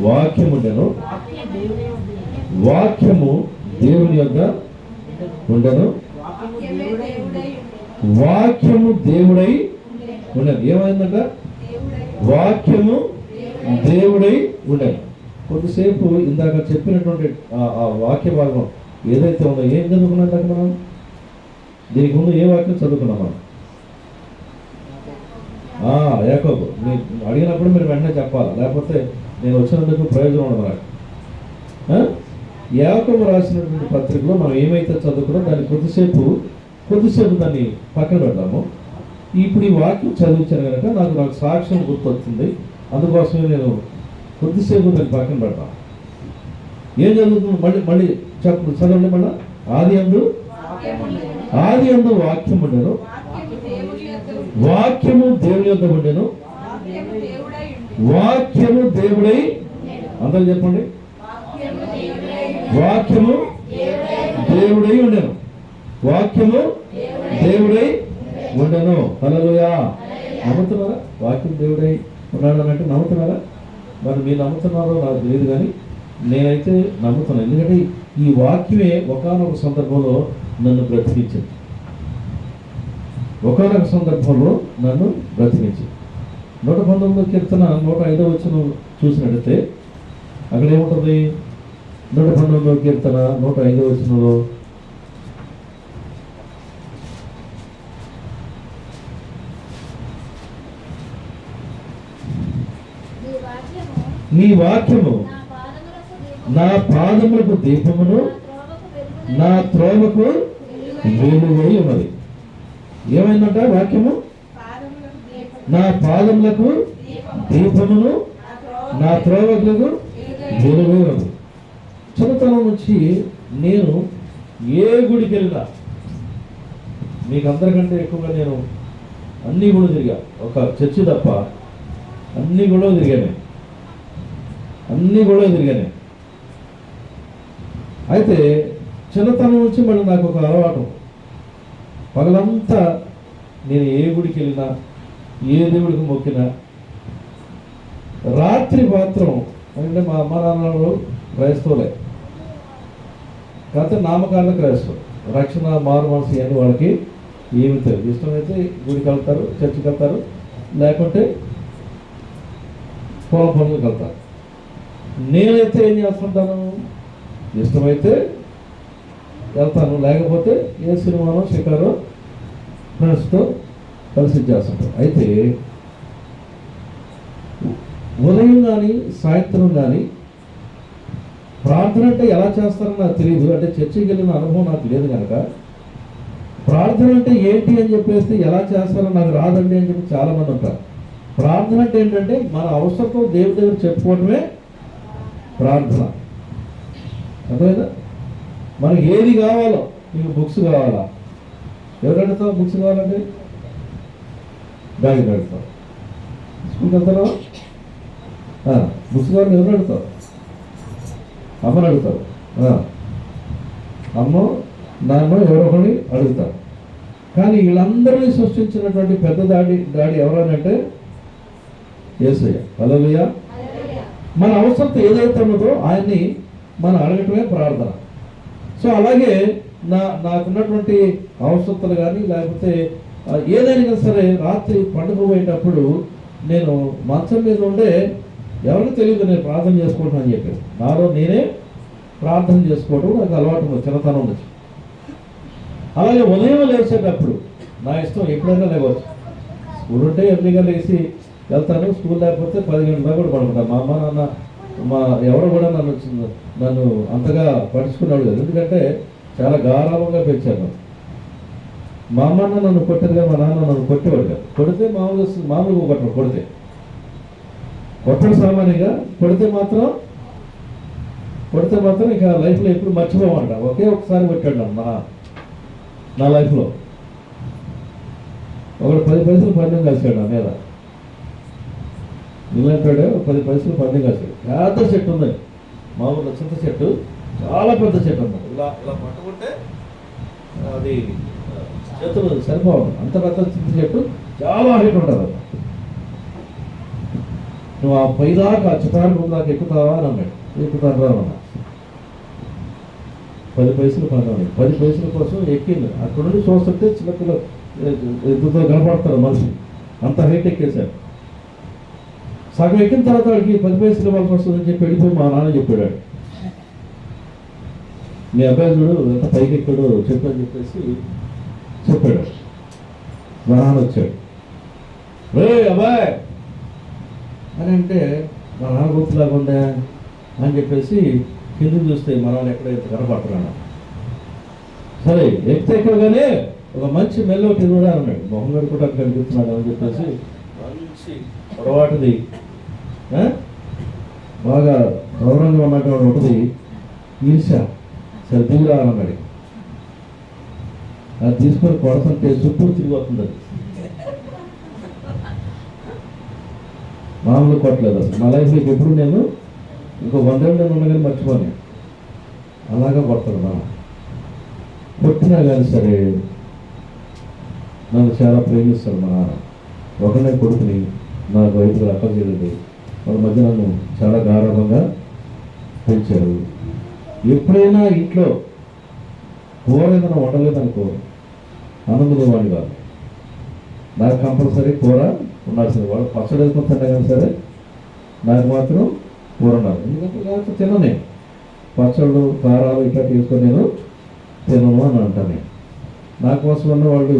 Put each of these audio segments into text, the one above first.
వాక్యం ఉండెను వాక్యము దేవుని యొక్క ఉండను. వాక్యము దేవుడై ఉండదు ఏమైందంట? వాక్యము దేవుడై ఉండదు కొద్దిసేపు ఇందాక చెప్పినటువంటి ఆ- వాక్య భాగం ఏదైతే ఉందో ఏం చదువుకున్నాం దాకా మనం? దీనికి ముందు ఏ వాక్యం చదువుకున్నాం మనం? ఆ, యాకోబు మీరు అడిగినప్పుడు మీరు వెంటనే చెప్పాలి? లేకపోతే నేను వచ్చినందుకు ప్రయోజనం ఉండదు? యాకోబు రాసినటువంటి పత్రికలో మనం ఏమైతే చదువుకున్నాం దాన్ని కొద్దిసేపు కొద్దిసేపు దాన్ని పక్కన పెడదాము. ఇప్పుడు ఈ వాక్యం చదివించాను కనుక నాకు నాకు సాక్ష్యం గుర్తొస్తుంది. అందుకోసమే నేను కొద్దిసేపు దాన్ని పక్కన పెడతాను ఏం జరుగుతుంది మళ్ళీ మళ్ళీ చెప్పు చదవండి మళ్ళీ. ఆది అందు ఆది అందు వాక్యం ఉండేను. వాక్యము దేవుని యొక్క ఉండేను. వాక్యము దేవుడై అందరు చెప్పండి. వాక్యము దేవుడై ఉండను. వాక్యము దేవుడై ఉండను. హల్లెలూయా. నమ్ముతున్నారా? వాక్యం దేవుడై ఉన్నాడు అని అంటే నమ్ముతున్నారా? మరి మీరు నమ్ముతున్నారో నాకు తెలియదు కానీ నేనైతే నమ్ముతున్నాను. ఎందుకంటే ఈ వాక్యమే ఒకనొక సందర్భంలో నన్ను బ్రతికించింది. ఒకనొక సందర్భంలో నన్ను బ్రతికించింది. నూట పంతొమ్మిదో కీర్తన నూట ఐదో వచ్చిన చూసినట్టయితే అక్కడ ఏముంటుంది? నూట పంతొమ్మిదో కీర్తన నూట ఐదో వచనంలో నీ వాక్యము నా పాదములకు దీపమును నా త్రోవకు వెలుగై ఉన్నది. ఏమైందంట వాక్యము? నా పాదములకు దీపమును నా త్రోవకులకు వెలుగై చిన్నతనం నుంచి నేను ఏ గుడికి వెళ్ళినా మీకు అందరికంటే ఎక్కువగా నేను అన్ని కూడా తిరిగా. ఒక చర్చి తప్ప అన్నీ కూడా తిరిగాను. అన్నీ కూడా తిరిగాను. అయితే చిన్నతనం నుంచి మళ్ళీ నాకు ఒక అలవాటు. పగలంతా నేను ఏ గుడికి వెళ్ళినా ఏ దేవుడికి మొక్కినా? రాత్రి మాత్రం అంటే మా అమ్మ నాన్నలు క్రైస్తవులే. కాకపోతే నామకార్థ క్రైస్తవులు. రక్షణ మారు మనసు అని వాళ్ళకి ఏమి తెలియదు. ఇష్టమైతే గుడికి వెళ్తారు చర్చికి వెళ్తారు లేకుంటే పొలం పనులకు వెళ్తారు. నేనైతే ఏం చేస్తుంటాను? ఇష్టమైతే వెళ్తాను. లేకపోతే ఏ సినిమానో షికారో ఫ్రెండ్స్తో కలిసి చేస్తుంటారు అయితే ఉదయం కానీ సాయంత్రం కానీ ప్రార్థన అంటే ఎలా చేస్తారో నాకు తెలియదు అంటే చర్చికి వెళ్ళిన అనుభవం నాకు లేదు కనుక ప్రార్థన అంటే ఏంటి అని చెప్పేసి ఎలా చేస్తారో నాకు రాదండి అని చెప్పి చాలామంది ఉంటారు. ప్రార్థన అంటే ఏంటంటే మన అవసరంతో దేవుడి దగ్గర చెప్పుకోవడమే ప్రార్థన. అర్థమైందా? మనకి ఏది కావాలో మీకు బుక్స్ కావాలా? ఎవరు అడుగుతావు బుక్స్ కావాలంటే? బ్యాగ్ అడుగుతావు స్కూల్కి వెళ్తారా కావాలని ఎవరు అడుగుతావు అమ్మని అడుగుతారు. ఆ. అమ్మ నాన్న ఎవరో ఒకరిని అడుగుతారు. కానీ వీళ్ళందరినీ సృష్టించినటువంటి పెద్ద దాడి దాడి ఎవరనంటే ఏసయ్య. అలలుయ మన అవసరం ఏదైతే ఉన్నదో ఆయన్ని మనం అడగటమే ప్రార్థన. సో అలాగే నా నాకున్నటువంటి అవసరతలు కానీ లేకపోతే ఏదైనా సరే రాత్రి పండుకోబోయేటప్పుడు నేను మంచం మీద ఉండే ఎవరికి తెలియదు నేను ప్రార్థన చేసుకుంటాను అని చెప్పాను నాలో నేనే ప్రార్థన చేసుకోవడం నాకు అలవాటు ఉంది చిన్నతనం నుంచి. అలాగే ఉదయం లేచేటప్పుడు నా ఇష్టం ఎప్పుడైనా లేవచ్చు. స్కూల్ ఉంటే ఎర్లీగా లేచి వెళ్తాను స్కూల్ లేకపోతే పది గంటల కూడా పడుకుంటాను మా అమ్మ నాన్న మా ఎవరు కూడా నన్ను నన్ను అంతగా పట్టించుకున్నాడు ఎందుకంటే చాలా గారాభంగా పెంచాను మా అమ్మ నాన్న నన్ను కొట్టేది మా నాన్న నన్ను కొట్టేవాడు కాదు. కొడితే మామూలు మామూలుగా కొట్టరు కొడితే. కొట్టడం సామాన్యంగా కొడితే మాత్రం కొడితే మాత్రం ఇక లైఫ్లో ఎప్పుడు మర్చిపోమంట. ఒకే ఒకసారి కొట్టాడు నన్ను నా నా లైఫ్లో. ఒకడు పది పైసలు పందెం కలిసాడు నా మీద. ఇలాంటి ఒక పది పైసలు పందెం కలిసాడు పెద్ద చెట్టు ఉంది మామూలు చింత చెట్టు చాలా పెద్ద చెట్టు ఉంది ఇలా ఇలా పట్టుకుంటే అది చేతులు సరిపోవడం అంత పెద్ద చింత చెట్టు చాలా హైట్ ఉంటుంది. నువ్వు ఆ పైదాకా చిటారు రూమ్ ఎక్కుతావా అని అన్నాడు. ఎక్కుతాను రా పది పైసలు పన్నాను పది పైసల కోసం ఎక్కింది. అక్కడ నుండి చూస్తుంటే చిన్నపిల్ల ఎద్దుతో కనపడతారు మనిషి. అంత హైట్ ఎక్కేశారు సగం ఎక్కిన తర్వాత వాడికి పది పైసలు ఇవ్వాల్సి వస్తుందని చెప్పి వెళ్ళిపోయి మా నాన్న చెప్పాడు. మీ అబ్బాయి చూడు ఎంత పైకి ఎక్కడో చెప్పని చెప్పేసి చెప్పాడు. నాన్న వచ్చాడు. రే అబ్బాయ్! అని అంటే మా నాన్న గుర్తులాగా ఉందా? అని చెప్పేసి కింద చూస్తే మా నాన్న ఎక్కడైతే కనపడుతున్నాడు. సరే ఎక్కితే ఎక్కగానే ఒక మంచి మెల్ల ఒకటి కూడా అన్నాడు. మొహం గారు కూడా కనిపిస్తున్నాడు అని చెప్పేసి మంచి పొడవాటిది? బాగా గౌరవంగా ఉన్నటువంటి ఒకటి ఈర్ష సరే దిగురా అన్నాడు. అది తీసుకొని కొడతంటే చుట్టూ తిరిగి వస్తుంది అది. మామూలు కొట్టలేదు అసలు. మా లైఫ్లోకి ఎప్పుడు నేను ఇంకో వందేళ్ళు నేను ఉండగానే మర్చిపోను అలాగా కొడతాడు మనం కొట్టినా కానీ సరే నన్ను చాలా ప్రేమిస్తాడు మా. ఒకనే కొడుకుని నాకు వైపు అక్క వాళ్ళ మధ్య నన్ను చాలా గాఢంగా పెంచారు ఎప్పుడైనా ఇంట్లో కూర ఏదైనా వండలేదనుకో ఆనందవాడిని కాదు. నాకు కంపల్సరీ కూర ఉండాల్సింది. వాళ్ళు పచ్చడి వేసుకుని తిన్నా కానీ సరే నాకు మాత్రం కూర ఉండాలి. ఎందుకంటే లేకపోతే తిననే పచ్చళ్ళు కారాలు ఇట్లా తీసుకొని నేను తినను అని అంటాను నేను. నా కోసం ఉన్న వాళ్ళు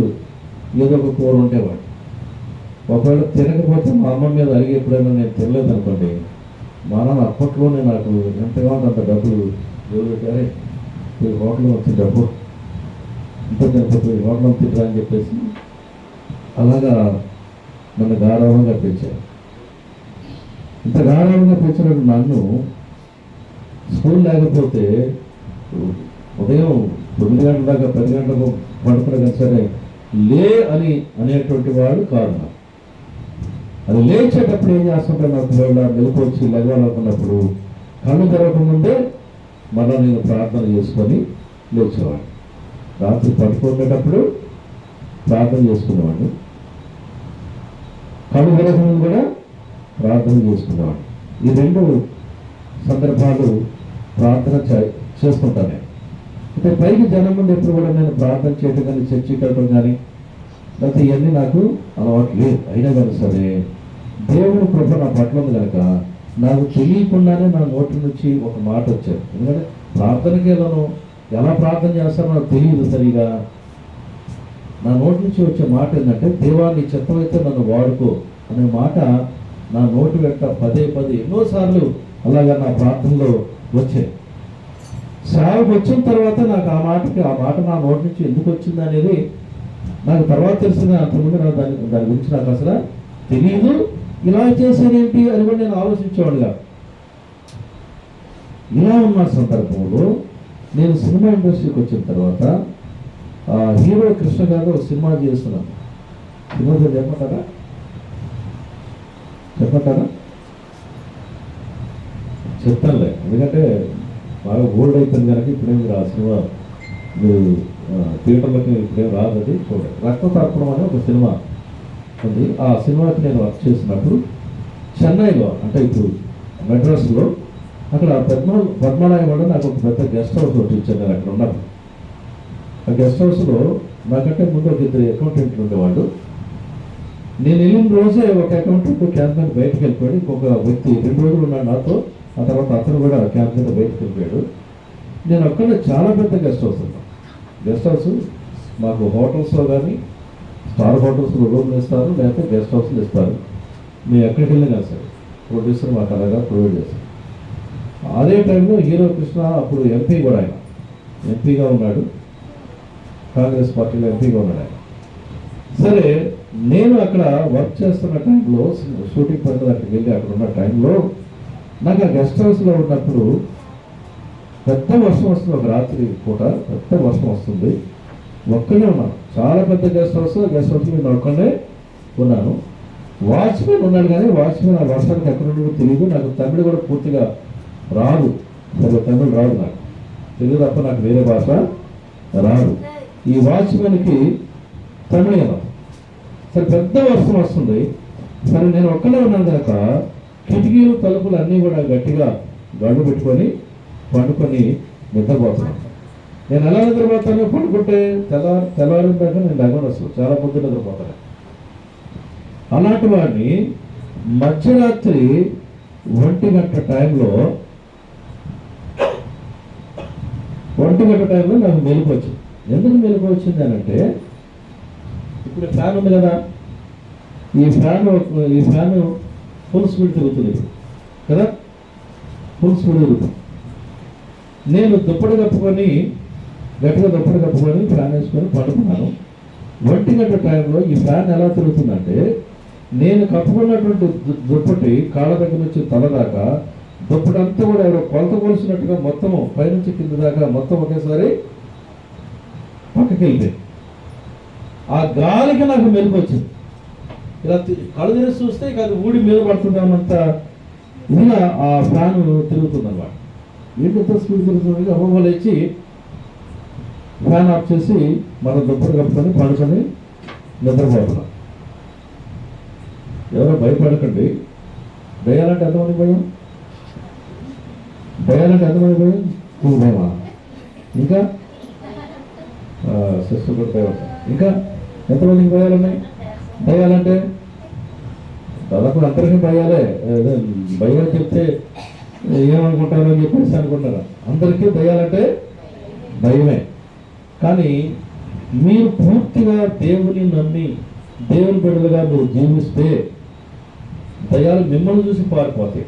ఏదో ఒక కూర ఉంటేవాడు ఒకవేళ తినకపోతే మా అమ్మ మీద అడిగి ఎప్పుడైనా నేను తినలేదు అనుకోండి మా నాన్న అప్పట్లోనే నాకు ఎంతగా ఉంటే అంత డబ్బులు ఎవరు పెట్టారే ఈ హోటల్ వచ్చే డబ్బు ఇంత తినకపోతే ఈ తిట్టరా అని చెప్పేసి అలాగా నన్ను గారవంగా పెంచారు ఇంత గారవంగా పెంచినట్టు నన్ను స్కూల్ లేకపోతే ఉదయం తొమ్మిది గంటల దాకా పది గంటలకు పడుకున్నా సరే లే అని అనేటువంటి వాడు కారణం. అది లేచేటప్పుడు ఏం చేస్తుంటే నాకు వేళ నిలుపొచ్చి లెగవాలనుకున్నప్పుడు కళ్ళు తెరవకముందే మళ్ళీ నేను ప్రార్థన చేసుకొని లేచేవాడు రాత్రి పడుకునేటప్పుడు ప్రార్థన చేసుకునేవాడిని. కనుగ్రహం కూడా ప్రార్థన చేసుకునేవాడిని. ఈ రెండు సందర్భాలు ప్రార్థన చే- చేసుకుంటాను నేను. అంటే పైకి జనం ముందు ఎప్పుడు కూడా నేను ప్రార్థన చేయటం కానీ చర్చికి కానీ లేకపోతే ఇవన్నీ నాకు అలవాటు లేదు. అయినా కానీ సరే దేవుని కృప నా పట్ల ఉంది కనుక నాకు తెలియకుండానే నా నోటి నుంచి ఒక మాట వచ్చారు ఎందుకంటే ప్రార్థనకి వెళ్ళను ఎలా ప్రార్థన చేస్తారో నాకు తెలియదు సరిగా. నా నోటి నుంచి వచ్చే మాట ఏంటంటే దేవా నీ చిత్తమైతే నన్ను వాడుకో అనే మాట నా నోటి వెంట పదే పదే ఎన్నోసార్లు అలాగా నా ప్రార్థనలో వచ్చాయి సేవకు వచ్చిన తర్వాత నాకు ఆ మాటకి ఆ మాట నా నోటి నుంచి ఎందుకు వచ్చింది అనేది నాకు తర్వాత తెలిసిన అంతకుముందు నాకు దాని దాని గురించి నాకు అసలు తెలియదు ఇలా చేశానేంటి అని కూడా నేను ఆలోచించేవాడుగా ఇలా ఉన్న సందర్భంలో నేను సినిమా ఇండస్ట్రీకి వచ్చిన తర్వాత హీరో కృష్ణ గారు ఒక సినిమా చేస్తున్నాను సినిమా పేరు చెప్పమంటారా? చెప్తానులే ఎందుకంటే బాగా ఓల్డ్ అయిపోయింది కనుక ఇప్పుడేమి ఆ సినిమా మీరు ఆ, థియేటర్లకి ఇప్పుడేం రాదు చూడండి. రక్త తర్పణం అనే ఒక సినిమా ఉంది. ఆ సినిమాకి నేను వర్క్ చేసినప్పుడు చెన్నైలో అంటే ఇప్పుడు మెడ్రాస్లో అక్కడ పద్మ పద్మనాయం వల్ల నాకు ఒక పెద్ద గెస్ట్ హౌస్ ఒకటి ఇచ్చాను నేను అక్కడ ఉన్నాను. ఆ గెస్ట్ హౌస్లో నాకంటే ముందు ఒక ఇద్దరు అకౌంటెంట్లు ఉండేవాళ్ళు. నేను వెళ్ళిన రోజే ఒక అకౌంటెంట్ క్యాంప్ మీద బయటకు వెళ్ళిపోయాడు. ఇంకొక వ్యక్తి రెండు రోజులు ఉన్నాడు నాతో. ఆ తర్వాత అతను కూడా క్యాంప్ మీద బయటకు వెళ్ళిపోయాడు. నేను అక్కడ చాలా పెద్ద గెస్ట్ హౌస్ ఉన్నాను గెస్ట్ హౌస్ మాకు హోటల్స్లో కానీ స్టార్ హోటల్స్లో రూమ్లు ఇస్తారు లేకపోతే గెస్ట్ హౌస్లు ఇస్తారు. మేము ఎక్కడికి వెళ్ళినా సరే ప్రొడ్యూసర్ మాకు అలాగా ప్రొవైడ్ చేస్తారు. అదే టైంలో హీరో కృష్ణ అప్పుడు ఎంపీ కూడా ఆయన. ఎంపీగా ఉన్నాడు. కాంగ్రెస్ పార్టీలో ఎంపీగా ఉన్నాడు ఆయన. సరే నేను అక్కడ వర్క్ చేస్తున్న టైంలో షూటింగ్ పనులు అక్కడికి వెళ్ళి అక్కడ ఉన్న టైంలో నాకు ఆ గెస్ట్ హౌస్లో ఉన్నప్పుడు పెద్ద వర్షం వస్తుంది ఒక రాత్రి పూట పెద్ద వర్షం వస్తుంది. ఒక్కనే ఉన్నాను చాలా పెద్ద గెస్ట్ హౌస్ గెస్ట్ హౌస్ నేను ఒక్కనే ఉన్నాను. వాచ్మెన్ ఉన్నాడు కానీ వాచ్మెన్ ఆ వర్షానికి ఎక్కడ ఉన్నాడో తెలియదు. నాకు తమిళ కూడా పూర్తిగా రాదు. సరిగ్గా తమిళ రాదు నాకు. తెలుగు తప్ప నాకు వేరే భాష రాదు. ఈ వాచ్మెన్కి తమిళ రాదు. సరే పెద్ద వర్షం వస్తుంది. సరే నేను ఒక్కనే ఉన్నాను కనుక కిటికీలు తలుపులు అన్నీ కూడా గట్టిగా గడ్డు పెట్టుకొని పండుకొని నిద్రపోతున్నాను నేను ఎలా నిద్రపోతాను? పండుకుంటే తెల్లవారు తెల్లవారిన దాకా నేను దగ్గర వస్తాను. చాలా పొద్దు నిద్రపోతాను. అలాంటి వాడిని మధ్యరాత్రి ఒంటి గంట టైంలో ఒంటి గంట టైంలో నాకు మెలకు వచ్చింది. ఎందుకు మెలకు వచ్చింది అని అంటే ఇప్పుడు ఫ్యాన్ ఉంది కదా. ఈ ఫ్యాన్ ఈ ఫ్యాన్ ఫుల్ స్పీడ్ తిరుగుతుంది. కదా? ఫుల్ స్పీడ్ తిరుగుతుంది. నేను దుప్పటి కప్పుకొని గట్టిగా దుప్పటి కప్పుకొని ఫ్యాన్ వేసుకొని పడుకున్నాను. ఒంటి గంట టైంలో ఈ ఫ్యాన్ ఎలా తిరుగుతుందంటే నేను కప్పుకున్నటువంటి దు- దుప్పటి కాళ్ళ దగ్గర నుంచి తల దాకా దప్పుడంతా కూడా ఎవరో కొలత కొలిసినట్టుగా మొత్తము పైనుంచి కింద దాకా మొత్తం ఒకేసారి పక్కకి వెళ్ళిపోయింది ఆ గాలికి నాకు మెరుపు వచ్చింది ఇలా కళ్ళు తెరిచి చూస్తే ఇక అది ఊడి మీద పడుతుంటామంత ఇలా ఆ ఫ్యాన్ తిరుగుతుంది అనమాట ఏంటంత స్పీడ్ తిరుగుతుంది అమ్మమ్మ లేచి ఫ్యాన్ ఆఫ్ చేసి మనం దుప్పటి కప్పుకొని పడుకొని నిద్రపోతున్నాం. ఎవరో భయపడకండి. భయాలంటే ఎంతమంది భయం? భయాలంటే ఎంతమంది భయం నువ్వు భయమా ఇంకా సిస్టర్ కూడా ఇంకా? ఎంతమందికి భయాలు ఉన్నాయి? భయాలంటే? దాదాపు అందరికీ భయాలే. భయాలు భయం చెప్తే ఏమనుకుంటారో అని చెప్పేసి అనుకుంటారు. అందరికీ భయాలంటే భయమే. కానీ మీరు పూర్తిగా దేవుని నమ్మి దేవుని బిడ్డలుగా మీరు జీవిస్తే దయాలు మిమ్మల్ని చూసి పారిపోతాయి.